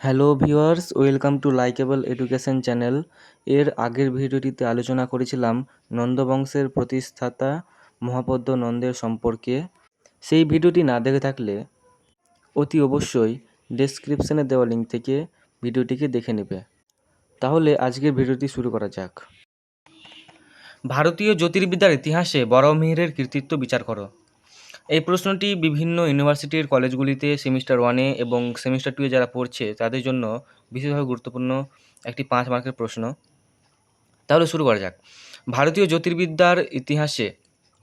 Hello viewers, welcome to likeable education channel. এর আগের ভিডিওটিতে আলোচনা করেছিলাম নন্দবংশের প্রতিষ্ঠাতা মহাপদ্ম নন্দের সম্পর্কে। সেই ভিডিওটি না দেখে থাকলে অতি অবশ্যই ডেসক্রিপশনে দেওয়া লিঙ্ক থেকে ভিডিওটিকে দেখে নেবে। তাহলে আজকের ভিডিওটি শুরু করা যাক। ভারতীয় জ্যোতির্বিদ্যার ইতিহাসে বড় বরাহমিহিরের কৃতিত্ব বিচার করো। এই প্রশ্নটি বিভিন্ন ইউনিভার্সিটির কলেজগুলিতে সেমিস্টার ওয়ানে এবং সেমিস্টার টুয়ে যারা পড়ছে, তাদের জন্য বিশেষভাবে গুরুত্বপূর্ণ একটি পাঁচ মার্কের প্রশ্ন। তাহলে শুরু করা যাক। ভারতীয় জ্যোতির্বিদ্যার ইতিহাসে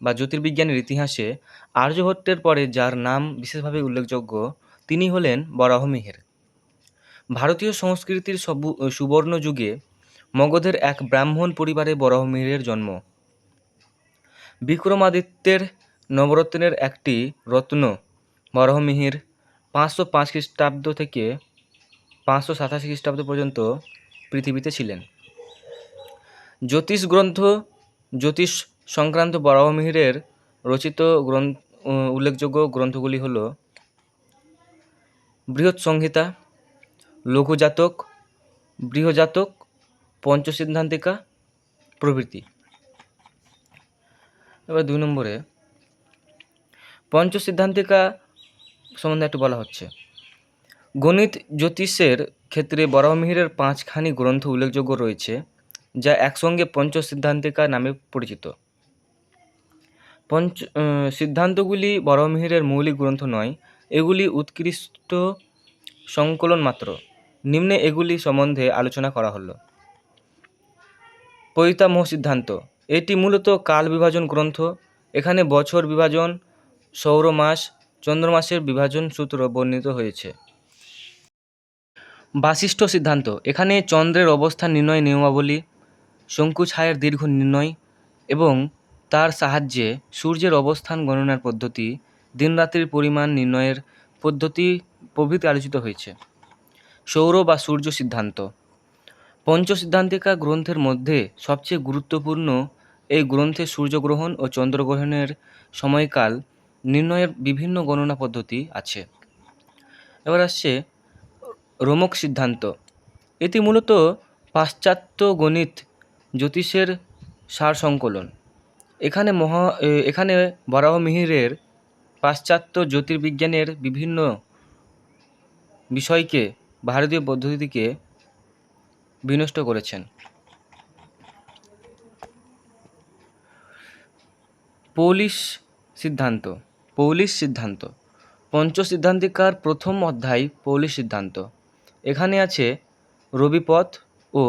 বা জ্যোতির্বিজ্ঞানের ইতিহাসে আর্যভট্টের পরে যার নাম বিশেষভাবে উল্লেখযোগ্য, তিনি হলেন বরাহমিহির ভারতীয় সংস্কৃতির সবু, সুবর্ণ যুগে মগধের এক ব্রাহ্মণ পরিবারে বরাহমিহিরের জন্ম। বিক্রমাদিত্যের নবরত্নের একটি রত্ন বরাহমিহির পাঁচশো পাঁচ খ্রিস্টাব্দ থেকে পাঁচশো সাতাশি খ্রিস্টাব্দ পর্যন্ত পৃথিবীতে ছিলেন। জ্যোতিষ গ্রন্থ জ্যোতিষ সংক্রান্ত বরাহমিহিরের রচিত গ্রন্থ উল্লেখযোগ্য গ্রন্থগুলি হল বৃহৎ সংহিতা, লঘুজাতক, বৃহজাতক, পঞ্চসিদ্ধান্তিকা প্রভৃতি। এবার দুই নম্বরে পঞ্চসিদ্ধান্তিকা সম্বন্ধে একটু বলা হচ্ছে। গণিত জ্যোতিষের ক্ষেত্রে বরাহমিহিরের পাঁচখানি গ্রন্থ উল্লেখযোগ্য রয়েছে, যা একসঙ্গে পঞ্চসিদ্ধান্তিকা নামে পরিচিত। পঞ্চ সিদ্ধান্তগুলি বরাহমিহিরের মৌলিক গ্রন্থ নয়, এগুলি উৎকৃষ্ট সংকলন মাত্র। নিম্নে এগুলি সম্বন্ধে আলোচনা করা হলো। পৈতামহ সিদ্ধান্ত এটি মূলত কাল বিভাজন গ্রন্থ, এখানে বছর বিভাজন সৌরমাস চন্দ্রমাসের বিভাজন সূত্র বর্ণিত হয়েছে। বাশিষ্ঠ সিদ্ধান্ত, এখানে চন্দ্রের অবস্থান নির্ণয় নিয়মাবলী শঙ্কু ছায়ের দীর্ঘ নির্ণয় এবং তার সাহায্যে সূর্যের অবস্থান গণনার পদ্ধতি, দিনরাত্রির পরিমাণ নির্ণয়ের পদ্ধতি প্রভৃতি আলোচিত হয়েছে। সৌর বা সূর্য সিদ্ধান্ত পঞ্চ পঞ্চসিদ্ধান্তিকা গ্রন্থের মধ্যে সবচেয়ে গুরুত্বপূর্ণ এই গ্রন্থে সূর্যগ্রহণ ও চন্দ্রগ্রহণের সময়কাল নির্ণয়ের বিভিন্ন গণনা পদ্ধতি আছে। এবার আসছে রোমক সিদ্ধান্ত। এটি মূলত পাশ্চাত্য গণিত জ্যোতিষের সার সংকলন। এখানে মহা এখানে বরাহমিহিরের পাশ্চাত্য জ্যোতির্বিজ্ঞানের বিভিন্ন বিষয়কে ভারতীয় পদ্ধতিকে বিনষ্ট করেছেন। পোলিশ সিদ্ধান্ত। পৌলিশ সিদ্ধান্ত। পঞ্চসিদ্ধান্তিকার প্রথম অধ্যায় পৌলিশ সিদ্ধান্ত। এখানে আছে রবিপথ ও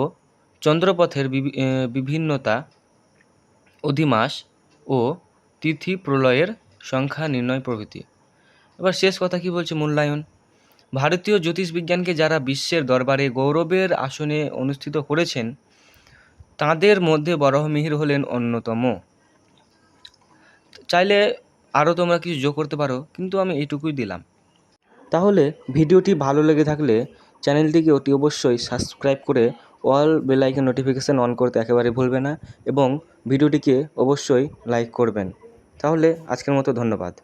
চন্দ্রপথের বিভিন্নতা, অধিমাস ও তিথি প্রলয়ের সংখ্যা নির্ণয় প্রভৃতি। এবার শেষ কথা কি বলছে মূল্যায়ন? ভারতীয় জ্যোতিষবিজ্ঞানকে যারা বিশ্বের দরবারে গৌরবের আসনে অনুষ্ঠিত করেছেন, তাঁদের মধ্যে বরহমিহির হলেন অন্যতম। চাইলে আরও তোমরা কিছু যোগ করতে পারো, কিন্তু আমি এটুকুই দিলাম। তাহলে ভিডিওটি ভালো লেগে থাকলে চ্যানেলটিকে অতি অবশ্যই সাবস্ক্রাইব করে অল বেলাইকে নোটিফিকেশান অন করতে একেবারে ভুলবে না এবং ভিডিওটিকে অবশ্যই লাইক করবেন। তাহলে আজকের মতো ধন্যবাদ।